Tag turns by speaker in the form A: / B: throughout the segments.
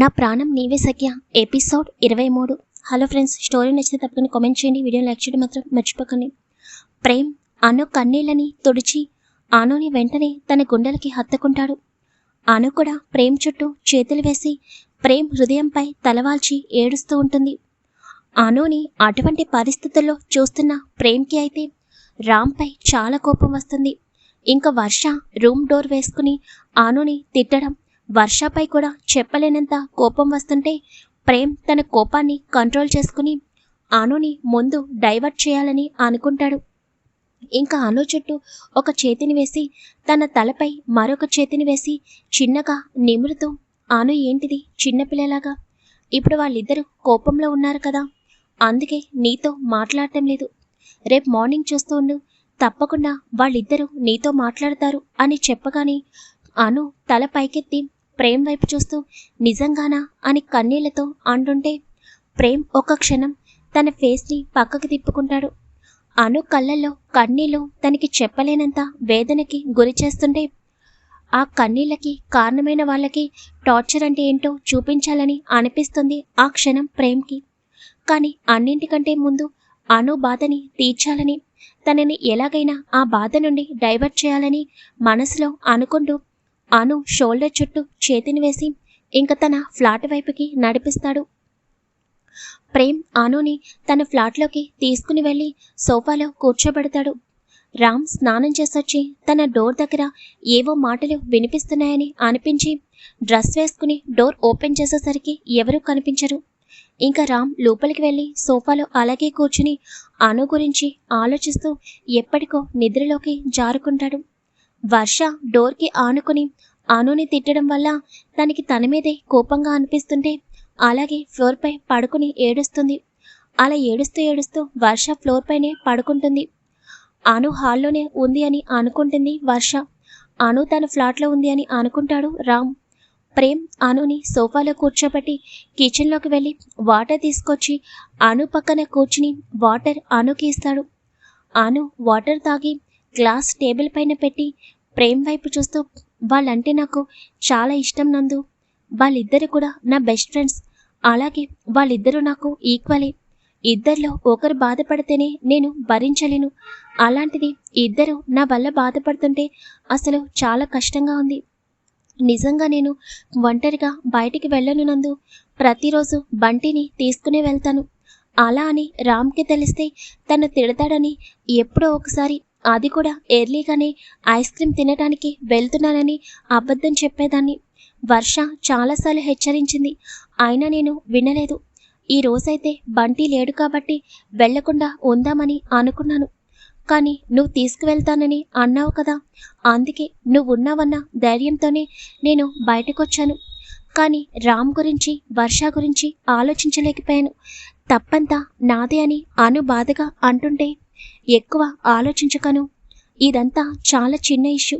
A: నా ప్రాణం నీవే సఖ్య. ఎపిసోడ్ ఇరవై మూడు హలో ఫ్రెండ్స్ స్టోరీ నచ్చితే తప్పకుండా కామెంట్ చేయండి వీడియో లైక్ చేయడం మాత్రం మర్చిపోకండి. ప్రేమ్ అను కన్నీళ్ళని తుడిచి అనుని వెంటనే తన గుండెలకి హత్తుకుంటాడు. అను కూడా ప్రేమ్ చుట్టూ చేతులు వేసి ప్రేమ్ హృదయంపై తలవాల్చి ఏడుస్తూ ఉంటుంది. అనుని అటువంటి పరిస్థితుల్లో చూస్తున్న ప్రేమ్కి అయితే రామ్పై చాలా కోపం వస్తుంది. ఇంకా వర్ష రూమ్ డోర్ వేసుకుని ఆనుని తిట్టడం వర్షపై కూడా చెప్పలేనంత కోపం వస్తుంటే ప్రేమ్ తన కోపాన్ని కంట్రోల్ చేసుకుని ఆనుని ముందు డైవర్ట్ చేయాలని అనుకుంటాడు. ఇంకా అను చుట్టూ ఒక చేతిని వేసి తన తలపై మరొక చేతిని వేసి చిన్నగా నిమురుతూ ఆను ఏంటిది చిన్నపిల్లలాగా ఇప్పుడు వాళ్ళిద్దరూ కోపంలో ఉన్నారు కదా? అందుకే నీతో మాట్లాడటం లేదు. రేపు మార్నింగ్ చూస్తూ ఉండు. తప్పకుండా వాళ్ళిద్దరూ నీతో మాట్లాడతారు అని చెప్పగానే అను తల పైకెత్తి ప్రేమ్ వైపు చూస్తూ నిజంగానా? అని కన్నీళ్ళతో అంటుంటే ప్రేమ్ ఒక క్షణం తన ఫేస్ని పక్కకు తిప్పుకుంటాడు. అను కళ్ళల్లో కన్నీళ్ళు తనకి చెప్పలేనంత వేదనకి గురి చేస్తుంటే ఆ కన్నీళ్ళకి కారణమైన వాళ్ళకి టార్చర్ అంటే ఏంటో చూపించాలని అనిపిస్తుంది ఆ క్షణం ప్రేమ్కి. కానీ అన్నింటికంటే ముందు అను బాధని తీర్చాలని తనని ఎలాగైనా ఆ బాధ నుండి డైవర్ట్ చేయాలని మనసులో అనుకుంటూ అను షోల్డర్ చుట్టూ చేతిని వేసి ఇంక తన ఫ్లాట్ వైపుకి నడిపిస్తాడు. ప్రేమ్ అనుని తన ఫ్లాట్లోకి తీసుకుని వెళ్ళి సోఫాలో కూర్చోబెడతాడు. రామ్ స్నానం చేసొచ్చి తన డోర్ దగ్గర ఏవో మాటలు వినిపిస్తున్నాయని అనిపించి డ్రెస్ వేసుకుని డోర్ ఓపెన్ చేసేసరికి ఎవరూ కనిపించరు. ఇంకా రామ్ లోపలికి వెళ్ళి సోఫాలో అలాగే కూర్చుని అను గురించి ఆలోచిస్తూ ఎప్పటికో నిద్రలోకి జారుకుంటాడు. వర్ష డోర్కి ఆనుకుని అనుని తిట్టడం వల్ల తనకి తన మీదే కోపంగా అనిపిస్తుంటే అలాగే ఫ్లోర్పై పడుకుని ఏడుస్తుంది. అలా ఏడుస్తూ ఏడుస్తూ వర్ష ఫ్లోర్ పైనే పడుకుంటుంది. అను హాల్లోనే ఉంది అని అనుకుంటుంది వర్ష. అను తన ఫ్లాట్లో ఉంది అని అనుకుంటాడు రామ్. ప్రేమ్ అనుని సోఫాలో కూర్చోబెట్టి కిచెన్లోకి వెళ్ళి వాటర్ తీసుకొచ్చి అను పక్కన కూర్చుని వాటర్ అనుకి ఇస్తాడు. అను వాటర్ తాగి గ్లాస్ టేబుల్ పైన పెట్టి ప్రేమ్ వైపు చూస్తూ వాళ్ళంటే నాకు చాలా ఇష్టం నందు. వాళ్ళిద్దరు కూడా నా బెస్ట్ ఫ్రెండ్స్. అలాగే వాళ్ళిద్దరూ నాకు ఈక్వలే. ఇద్దరిలో ఒకరు బాధపడితేనే నేను భరించలేను. అలాంటిది ఇద్దరు నా వల్ల బాధపడుతుంటే అసలు చాలా కష్టంగా ఉంది. నిజంగా నేను ఒంటరిగా బయటికి వెళ్ళను నందు. ప్రతిరోజు బంటిని తీసుకునే వెళ్తాను. అలా అని రామ్కి తెలిస్తే తను తిడతాడని ఎప్పుడో ఒకసారి అది కూడా ఎర్లీగానే ఐస్ క్రీమ్ తినడానికి వెళ్తున్నానని అబద్ధం చెప్పేదాన్ని. వర్ష చాలాసార్లు హెచ్చరించింది. అయినా నేను వినలేదు. ఈ రోజైతే బంటి లేడు కాబట్టి వెళ్ళకుండా ఉందామని అనుకున్నాను. కానీ నువ్వు తీసుకువెళ్తానని అన్నావు కదా. అందుకే నువ్వు ఉన్నావన్న ధైర్యంతోనే నేను బయటకొచ్చాను. కానీ రామ్ గురించి వర్ష గురించి ఆలోచించలేకపోయాను. తప్పంతా నాదే అని అను బాధగా అంటుంటే ఎక్కువ ఆలోచించకను. ఇదంతా చాలా చిన్న ఇష్యూ.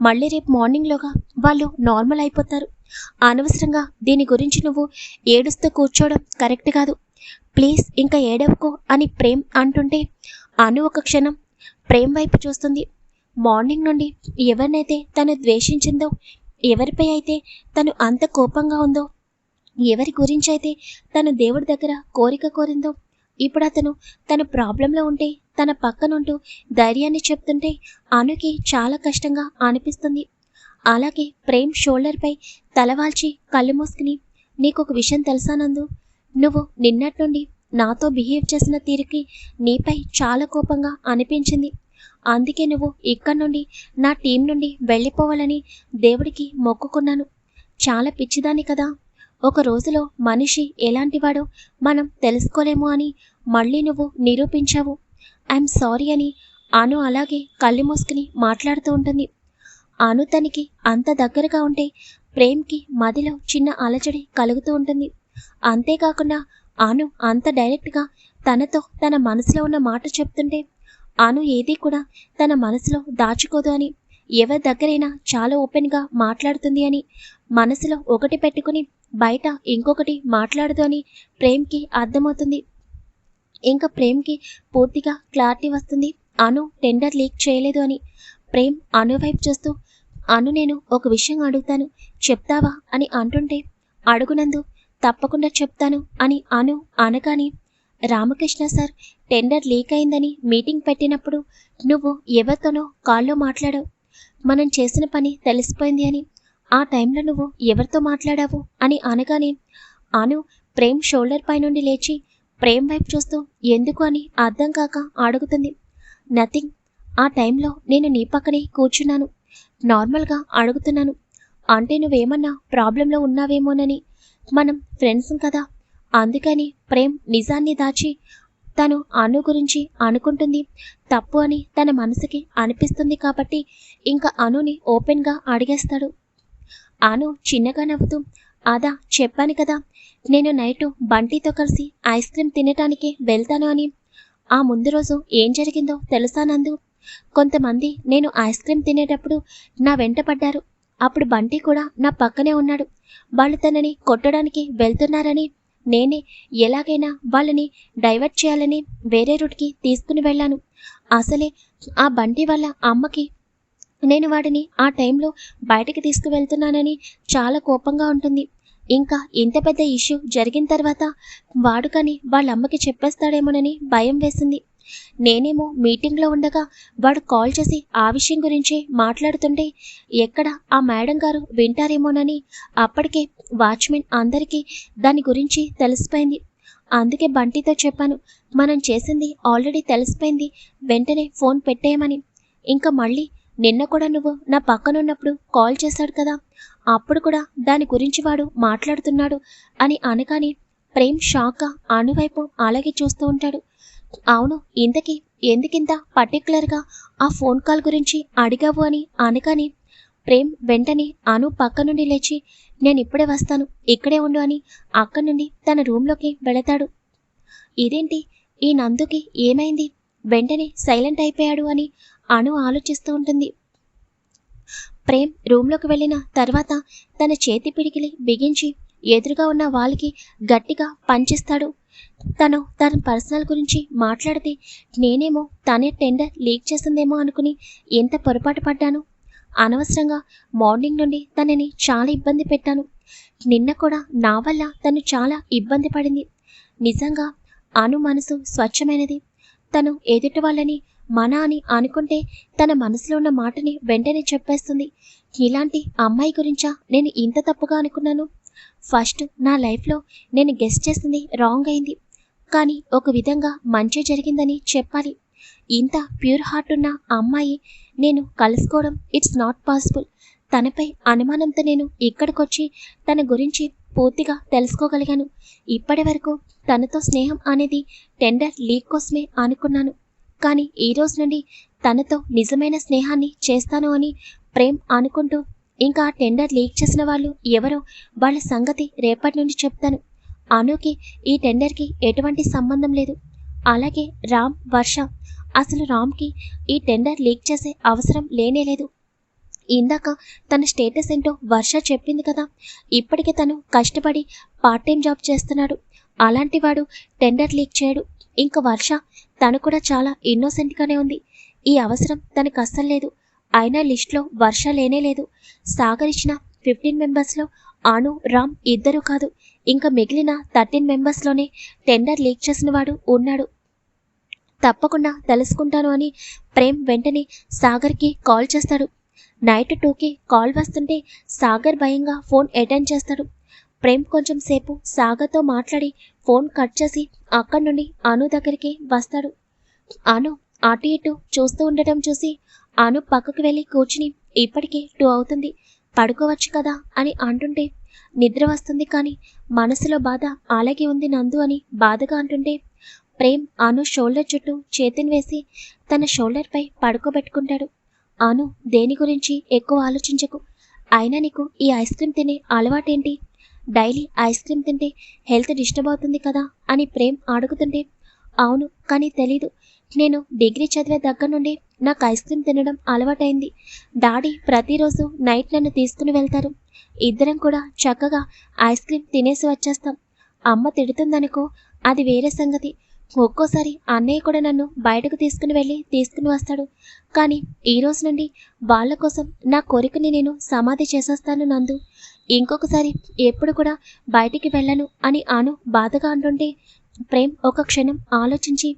A: మళ్ళీ రేపు మార్నింగ్లోగా వాళ్ళు నార్మల్ అయిపోతారు. అనవసరంగా దీని గురించి నువ్వు ఏడుస్తూ కూర్చోవడం కరెక్ట్ కాదు. ప్లీజ్ ఇంకా ఏడవకో అని ప్రేమ్ అంటుంటే అను ఒక క్షణం ప్రేమ్ వైపు చూస్తుంది. మార్నింగ్ నుండి ఎవరినైతే తను ద్వేషించిందో ఎవరిపై అయితే తను అంత కోపంగా ఉందో ఎవరి గురించి అయితే తను దేవుడి దగ్గర కోరిక కోరిందో ఇప్పుడు అతను తన ప్రాబ్లంలో ఉంటే తన పక్కనుంటూ ధైర్యాన్ని చెప్తుంటే అనుకి చాలా కష్టంగా అనిపిస్తుంది. అలాగే ప్రేమ్ షోల్డర్పై తలవాల్చి కళ్ళు మూసుకుని నీకు ఒక విషయం తెలుసా నందు? నువ్వు నిన్నటి నుండి నాతో బిహేవ్ చేసిన తీరుకి నీపై చాలా కోపంగా అనిపించింది. అందుకే నువ్వు ఇక్కడి నుండి నా టీం నుండి వెళ్ళిపోవాలని దేవుడికి మొక్కుకున్నాను. చాలా పిచ్చిదాన్ని కదా ఒక రోజులో మనిషి ఎలాంటివాడో మనం తెలుసుకోలేము అని మళ్ళీ నువ్వు నిరూపించావు. ఐఎమ్ సారీ అని అను అలాగే కళ్ళు మూసుకుని మాట్లాడుతూ ఉంటుంది. అను తనకి అంత దగ్గరగా ఉంటే ప్రేమ్కి మదిలో చిన్న అలజడి కలుగుతూ ఉంటుంది. అంతేకాకుండా అను అంత డైరెక్ట్గా తనతో తన మనసులో ఉన్న మాట చెప్తుంటే అను ఏది కూడా తన మనసులో దాచుకోదు అని ఎవరి దగ్గరైనా చాలా ఓపెన్గా మాట్లాడుతుంది అని మనసులో ఒకటి పెట్టుకుని బయట ఇంకొకటి మాట్లాడదు అని ప్రేమ్కి అర్థమవుతుంది. ఇంకా ప్రేమ్కి పూర్తిగా క్లారిటీ వస్తుంది. అను టెండర్ లీక్ చేయలేదు అని ప్రేమ్ అను వైపు చూస్తూ అను నేను ఒక విషయం అడుగుతాను. చెప్తావా? అని అంటుంటే అడుగునందు తప్పకుండా చెప్తాను అని అను Anagani Ramakrishna sir tender leak అయిందని మీటింగ్ పెట్టినప్పుడు నువ్వు ఎవరితోనో కాల్లో మాట్లాడావు. మనం చేసిన పని తెలిసిపోయింది అని ఆ టైంలో నువ్వు ఎవరితో మాట్లాడావు అని అనగానే అను ప్రేమ్ షోల్డర్ పైనుండి లేచి ప్రేమ్ వైపు చూస్తూ ఎందుకు అని అర్థం కాక అడుగుతుంది. నథింగ్. ఆ టైంలో నేను నీ పక్కనే కూర్చున్నాను. నార్మల్గా అడుగుతున్నాను. అంటే నువ్వేమన్నా ప్రాబ్లంలో ఉన్నావేమోనని. మనం ఫ్రెండ్స్ కదా. అందుకని ప్రేమ్ నిజాన్ని దాచి తను అను గురించి అనుకుంటుంది. తప్పు అని తన మనసుకి అనిపిస్తుంది కాబట్టి ఇంకా అనుని ఓపెన్గా అడిగేస్తాడు. అను చిన్నగా నవ్వుతూ అదా చెప్పాను కదా నేను నైటు బంటితో కలిసి ఐస్ క్రీమ్ తినటానికి వెళ్తాను అని. ఆ ముందు రోజు ఏం జరిగిందో తెలుసా నందు? కొంతమంది నేను ఐస్ క్రీమ్ తినేటప్పుడు నా వెంట పడ్డారు. అప్పుడు బంటి కూడా నా పక్కనే ఉన్నాడు. వాళ్ళు తనని కొట్టడానికి వెళ్తున్నారని. నేనే ఎలాగైనా వాళ్ళని డైవర్ట్ చేయాలని వేరే రూట్కి తీసుకుని వెళ్ళాను. అసలే ఆ బంటి వల్ల అమ్మకి నేను వాడిని ఆ టైంలో బయటికి తీసుకువెళ్తున్నానని చాలా కోపంగా ఉంటుంది. ఇంకా ఇంత పెద్ద ఇష్యూ జరిగిన తర్వాత వాడు కానీ వాళ్ళ అమ్మకి చెప్పేస్తాడేమోనని భయం వేసింది. నేనేమో మీటింగ్లో ఉండగా వాడు కాల్ చేసి ఆ విషయం గురించి మాట్లాడుతుంటే ఎక్కడ ఆ మేడం గారు వింటారేమోనని అప్పటికే వాచ్మెన్ అందరికీ దాని గురించి తెలిసిపోయింది. అందుకే బంటితో చెప్పాను మనం చేసింది ఆల్రెడీ తెలిసిపోయింది వెంటనే ఫోన్ పెట్టేయమని. ఇంకా మళ్ళీ నిన్న కూడా నువ్వు నా పక్కనున్నప్పుడు కాల్ చేశాడు కదా. అప్పుడు కూడా దాని గురించి వాడు మాట్లాడుతున్నాడు అని అనగానే ప్రేమ్ షాక్గా అనువైపు అలాగే చూస్తూ ఉంటాడు. అవును ఇంతకీ ఎందుకింత పర్టికులర్గా ఆ ఫోన్ కాల్ గురించి అడిగావు అని అనగానే ప్రేమ్ వెంటనే అను పక్క నుండి లేచి నేను ఇప్పుడే వస్తాను ఇక్కడే ఉండు అని అక్కడి నుండి తన రూమ్లోకి వెళతాడు. ఇదేంటి? ఈ నందుకి ఏమైంది? వెంటనే సైలెంట్ అయిపోయాడు అని అను ఆలోచిస్తూ ఉంటుంది. ప్రేమ్ రూమ్లోకి వెళ్ళిన తర్వాత తన చేతి పిడికిలి బిగించి ఎదురుగా ఉన్న వాళ్ళకి గట్టిగా పంచిస్తాడు. తను తన పర్సనల్ గురించి మాట్లాడితే నేనేమో తనే టెండర్ లీక్ చేసిందేమో అనుకుని ఎంత పొరపాటు పడ్డాను. అనవసరంగా మార్నింగ్ నుండి తనని చాలా ఇబ్బంది పెట్టాను. నిన్న కూడా నా వల్ల తను చాలా ఇబ్బంది పడింది. నిజంగా అను మనసు స్వచ్ఛమైనది. తను ఎదుటి వాళ్ళని మన అని అనుకుంటే తన మనసులో ఉన్న మాటని వెంటనే చెప్పేస్తుంది. ఇలాంటి అమ్మాయి గురించా నేను ఇంత తప్పుగా అనుకున్నాను? ఫస్ట్ నా లైఫ్లో నేను గెస్ట్ చేసింది రాంగ్ అయింది. కానీ ఒక విధంగా మంచి జరిగిందని చెప్పాలి. ఇంత ప్యూర్ హార్ట్ ఉన్న అమ్మాయి నేను కలుసుకోవడం ఇట్స్ నాట్ పాసిబుల్. తనపై అనుమానంతో నేను ఇక్కడికొచ్చి తన గురించి పూర్తిగా తెలుసుకోగలిగాను. ఇప్పటి వరకు తనతో స్నేహం అనేది టెండర్ లీక్ కోసమే అనుకున్నాను. కానీ ఈ రోజు నుండి తనతో నిజమైన స్నేహాన్ని చేస్తాను అని ప్రేమ్ అనుకుంటూ ఇంకా టెండర్ లీక్ చేసిన వాళ్ళు ఎవరో వాళ్ళ సంగతి రేపటి నుండి చెప్తాను. అనుకి ఈ టెండర్కి ఎటువంటి సంబంధం లేదు. అలాగే రామ్ వర్ష అసలు రామ్కి ఈ టెండర్ లీక్ చేసే అవసరం లేనే లేదు. ఇందాక తన స్టేటస్ ఏంటో వర్ష చెప్పింది కదా ఇప్పటికే తను కష్టపడి పార్ట్ టైం జాబ్ చేస్తున్నాడు. అలాంటి వాడు టెండర్ లీక్ చేయడు. ఇంకా వర్ష తను కూడా చాలా ఇన్నోసెంట్గానే ఉంది. ఈ అవసరం తనకు అస్సలు లేదు. అయినా లిస్ట్లో వర్ష లేనే లేదు. సాగర్ ఇచ్చిన ఫిఫ్టీన్ మెంబర్స్లో అను రామ్ ఇద్దరు కాదు. ఇంకా మిగిలిన థర్టీన్ మెంబర్స్లోనే టెండర్ లీక్ చేసిన వాడు ఉన్నాడు. తప్పకుండా తెలుసుకుంటాను అని ప్రేమ్ వెంటనే సాగర్కి కాల్ చేస్తాడు. నైట్ టూకి కాల్ వస్తుంటే సాగర్ భయంగా ఫోన్ అటెండ్ చేస్తాడు. ప్రేమ్ కొంచెం సేపు సాగర్తో మాట్లాడి ఫోన్ కట్ చేసి అక్కడి నుండి అను దగ్గరికి వస్తాడు. అను అటు ఇటు చూస్తూ ఉండటం చూసి అను పక్కకు వెళ్ళి కూర్చుని ఇప్పటికే టూ అవుతుంది. పడుకోవచ్చు కదా అని అంటుంటే నిద్ర వస్తుంది కానీ మనసులో బాధ అలాగే ఉంది నందు అని బాధగా అంటుంటే ప్రేమ్ అను షోల్డర్ చుట్టూ చేతిని వేసి తన షోల్డర్పై పడుకోబెట్టుకుంటాడు. అను దేని గురించి ఎక్కువ ఆలోచించకు? అయినా నీకు ఈ ఐస్ క్రీమ్ తినే అలవాటేంటి? డైలీ ఐస్ క్రీమ్ తింటే హెల్త్ డిస్టర్బ్ అవుతుంది కదా అని ప్రేమ్ అడుగుతుంటే అవును కానీ తెలీదు. నేను డిగ్రీ చదివే దగ్గర నుండి నాకు ఐస్ క్రీమ్ తినడం అలవాటైంది. డాడీ ప్రతిరోజు నైట్ నన్ను తీసుకుని వెళ్తారు. ఇద్దరం కూడా చక్కగా ఐస్ క్రీమ్ తినేసి వచ్చేస్తాం. అమ్మ తిడుతుందనుకో అది వేరే సంగతి. ఒక్కోసారి అన్నయ్య కూడా నన్ను బయటకు తీసుకుని వెళ్ళి తీసుకుని వస్తాడు. కానీ ఈ రోజు నుండి వాళ్ళ కోసం నా కోరికని నేను సమాధి చేసేస్తాను నందు. ఇంకొకసారి ఎప్పుడు కూడా బయటికి వెళ్ళను అని అను బాధగా అంటుంటే ప్రేమ్ ఒక క్షణం ఆలోచించి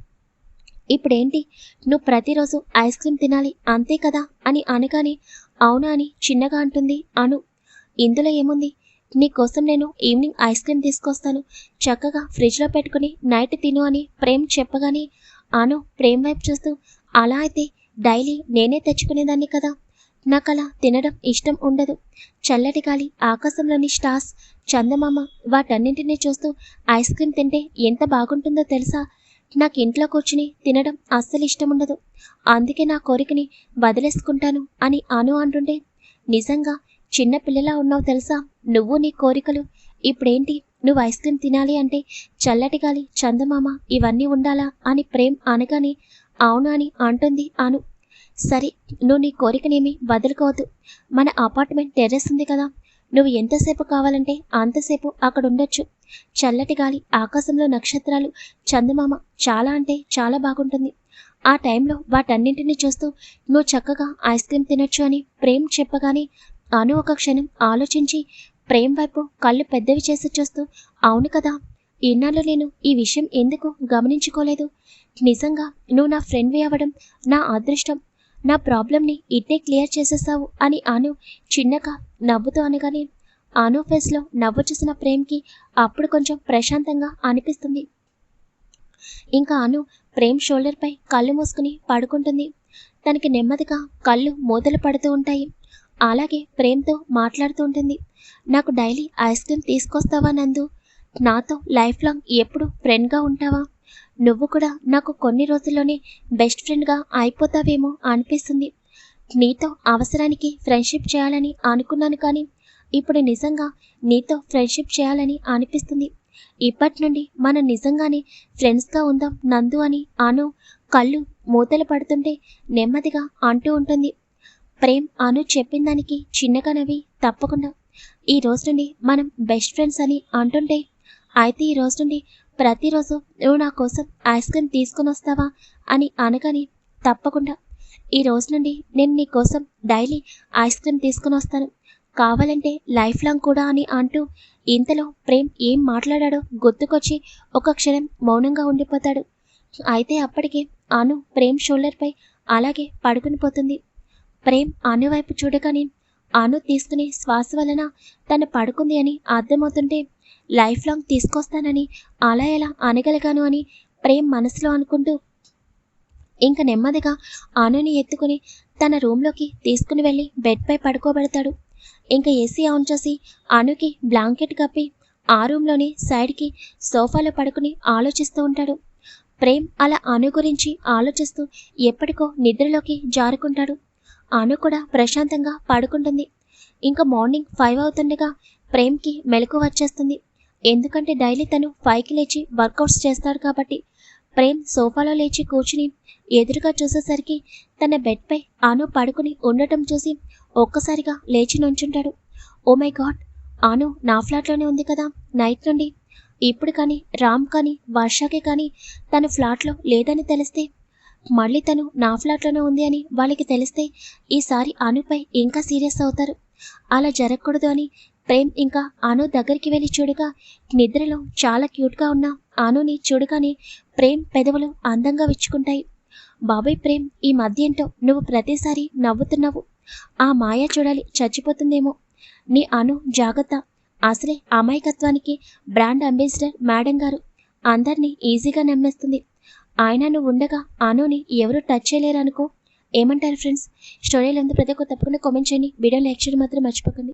A: ఇప్పుడేంటి? నువ్వు ప్రతిరోజు ఐస్ క్రీమ్ తినాలి అంతే కదా? అని అనగానే అవునా అని చిన్నగా అంటుంది అను. ఇందులో ఏముంది? నీకోసం నేను ఈవినింగ్ ఐస్ క్రీమ్ తీసుకొస్తాను. చక్కగా ఫ్రిడ్జ్లో పెట్టుకుని నైట్ తిను అని ప్రేమ్ చెప్పగానే అను ప్రేమ్ వైపు చూస్తూ అలా అయితే డైలీ నేనే తెచ్చుకునేదాన్ని కదా? నాకు అలా తినడం ఇష్టం ఉండదు. చల్లటి గాలి ఆకాశంలోని స్టార్స్ చందమామ వాటన్నింటినీ చూస్తూ ఐస్ క్రీమ్ తింటే ఎంత బాగుంటుందో తెలుసా? నాకు ఇంట్లో కూర్చుని తినడం అస్సలు ఇష్టం ఉండదు అందుకే నా కోరికని వదిలేసుకుంటాను అని అను అంటుంటే నిజంగా చిన్న పిల్లలా ఉన్నావు తెలుసా? నువ్వు నీ కోరికలు. ఇప్పుడేంటి? నువ్వు ఐస్ క్రీమ్ తినాలి అంటే చల్లటి గాలి చందమామ ఇవన్నీ ఉండాలా అని ప్రేమ్ అనగానే అవును అని అంటుంది అను. సరే నువ్వు నీ కోరికనేమి వదులుకోవద్దు. మన అపార్ట్మెంట్ టెర్రస్ ఉంది కదా. నువ్వు ఎంతసేపు కావాలంటే అంతసేపు అక్కడ ఉండొచ్చు చల్లటి గాలి ఆకాశంలో నక్షత్రాలు చందమామ చాలా అంటే చాలా బాగుంటుంది. ఆ టైంలో వాటన్నింటినీ చూస్తూ నువ్వు చక్కగా ఐస్ క్రీమ్ తినొచ్చు అని ప్రేమ్ చెప్పగానే అను ఒక క్షణం ఆలోచించి ప్రేమ్ వైపు కళ్ళు పెద్దవి చేసి చూస్తూ అవును కదా ఇన్నాళ్ళు నేను ఈ విషయం ఎందుకు గమనించుకోలేదు? నిజంగా నువ్వు నా ఫ్రెండ్వి అవ్వడం నా అదృష్టం. నా ప్రాబ్లంని ఇట్టే క్లియర్ చేసేసావు అని అను చిన్నగా నవ్వుతూ అనగానే అను ఫేస్లో నవ్వు చూసిన ప్రేమ్కి అప్పుడు కొంచెం ప్రశాంతంగా అనిపిస్తుంది. ఇంకా అను ప్రేమ్ షోల్డర్పై కళ్ళు మూసుకుని పడుకుంటుంది. తనకి నెమ్మదిగా కళ్ళు మూతలు పడుతూ ఉంటాయి. అలాగే ప్రేమ్తో మాట్లాడుతూ ఉంటుంది. నాకు డైలీ ఐస్ క్రీమ్ తీసుకొస్తావా నందు? నాతో లైఫ్ లాంగ్ ఎప్పుడు ఫ్రెండ్గా ఉంటావా? నువ్వు కూడా నాకు కొన్ని రోజుల్లోనే బెస్ట్ ఫ్రెండ్గా అయిపోతావేమో అనిపిస్తుంది. నీతో అవసరానికి ఫ్రెండ్షిప్ చేయాలని అనుకున్నాను కానీ ఇప్పుడు నిజంగా నీతో ఫ్రెండ్షిప్ చేయాలని అనిపిస్తుంది. ఇప్పటి నుండి మనం నిజంగానే ఫ్రెండ్స్గా ఉందాం నందు అని అను కళ్ళు మూతలు పడుతుంటే నెమ్మదిగా అంటూ ఉంటుంది. ప్రేమ్ అను చెప్పిన దానికి చిన్నగా నవ్వి తప్పకుండా. ఈ రోజు నుండి మనం బెస్ట్ ఫ్రెండ్స్ అని అంటుంటే అయితే ఈ రోజు నుండి ప్రతిరోజు నువ్వు నా కోసం ఐస్ క్రీమ్ తీసుకుని వస్తావా అని అనగానే తప్పకుండా. ఈ రోజు నుండి నేను నీ కోసం డైలీ ఐస్ క్రీమ్ తీసుకుని వస్తాను. కావాలంటే లైఫ్ లాంగ్ కూడా అని అంటూ ఇంతలో ప్రేమ్ ఏం మాట్లాడాడో గుర్తుకొచ్చి ఒక క్షణం మౌనంగా ఉండిపోతాడు. అయితే అప్పటికే అను ప్రేమ్ షోల్డర్పై అలాగే పడుకుని పోతుంది. ప్రేమ్ అను వైపు చూడగానే అను తీసుకునే శ్వాస వలన తను పడుకుంది అని అర్థమవుతుంటే లైఫ్ లాంగ్ తీసుకొస్తానని అలా ఎలా అనగలిగాను అని ప్రేమ్ మనసులో అనుకుంటూ ఇంక నెమ్మదిగా అనుని ఎత్తుకుని తన రూమ్లోకి తీసుకుని వెళ్ళి బెడ్పై పడుకోబెడతాడు. ఇంకా ఏసీ ఆన్ చేసి అనుకి బ్లాంకెట్ కప్పి ఆ రూమ్లోని సైడ్కి సోఫాలో పడుకుని ఆలోచిస్తూ ఉంటాడు. ప్రేమ్ అలా అను గురించి ఆలోచిస్తూ ఎప్పటికో నిద్రలోకి జారుకుంటాడు. అను కూడా ప్రశాంతంగా పడుకుంటుంది. ఇంకా మార్నింగ్ ఫైవ్ అవుతుండగా ప్రేమ్కి మెలకు వచ్చేస్తుంది. ఎందుకంటే డైలీ తను పైకి లేచి వర్కౌట్స్ చేస్తాడు కాబట్టి ప్రేమ్ సోఫాలో లేచి కూర్చుని ఎదురుగా చూసేసరికి తన బెడ్పై ఆను పడుకుని ఉండటం చూసి ఒక్కసారిగా లేచి నుంచుంటాడు. ఓ మై గాడ్ ఆను నా ఫ్లాట్లోనే ఉంది కదా. నైట్ నుండి ఇప్పుడు కానీ రామ్ కానీ వర్షాకి కానీ తన ఫ్లాట్లో లేదని తెలిస్తే మళ్ళీ తను నా ఫ్లాట్లోనే ఉంది అని వాళ్ళకి తెలిస్తే ఈసారి అనుపై ఇంకా సీరియస్ అవుతారు. అలా జరగకూడదు అని ప్రేమ్ ఇంకా ఆను దగ్గరికి వెళ్ళి చూడగా నిద్రలో చాలా క్యూట్గా ఉన్న ఆనుని చూడగానే ప్రేమ్ పెదవులు అందంగా విచ్చుకుంటాయి. బాబాయ్ ప్రేమ్ ఈ మధ్య ఏంటో నువ్వు ప్రతిసారి నవ్వుతున్నావు. ఆ మాయ చూడాలి చచ్చిపోతుందేమో. నీ అను జాగ్రత్త. అసలే అమాయకత్వానికి బ్రాండ్ అంబాసిడర్ మేడం గారు అందరినీ ఈజీగా నమ్మేస్తుంది. ఆయన నువ్వు ఉండగా అనుని ఎవరు టచ్ చేయలేరు అనుకో ఏమంటారు ఫ్రెండ్స్? స్టోరీలు ఉంది ప్రతి ఒక్క తప్పకుండా కామెంట్ చేయండి. వీడియో లైక్ చేయడం మాత్రం మర్చిపోకండి.